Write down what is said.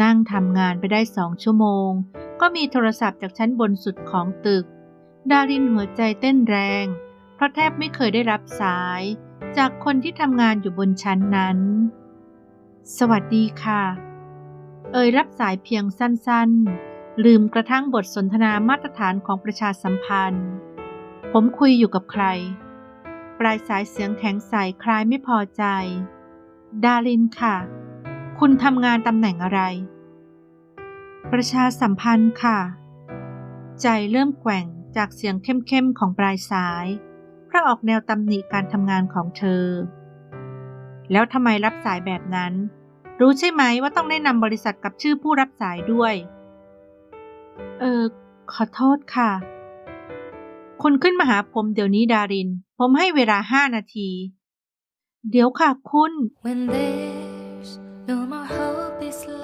นั่งทำงานไปได้สองชั่วโมง ก็มีโทรศัพท์จากชั้นบนสุดของตึก ดารินหัวใจเต้นแรง เพราะแทบไม่เคยได้รับสาย จากคนที่ทำงานอยู่บนชั้นนั้น สวัสดีค่ะ เอ่ยรับสายเพียงสั้นๆ ลืมกระทั่งบทสนทนามาตรฐานของประชาสัมพันธ์ ผมคุยอยู่กับใคร ปลายสายเสียงแข็งใสคล้ายไม่พอใจ ดารินค่ะ คุณทำงานตำแหน่งอะไร ประชาสัมพันธ์ค่ะ ใจเริ่มแกว่งจากเสียงเข้มๆของปลายสาย เพราะออกแนวตำหนิการทำงานของเธอ แล้วทำไมรับสายแบบนั้น รู้ใช่ไหมว่าต้องแนะนำบริษัทกับชื่อผู้รับสายด้วย เออ ขอโทษค่ะ คุณขึ้นมาหาผมเดี๋ยวนี้ดาริน ผมให้เวลาห้านาที เดี๋ยวค่ะคุณ When there's no more hope is left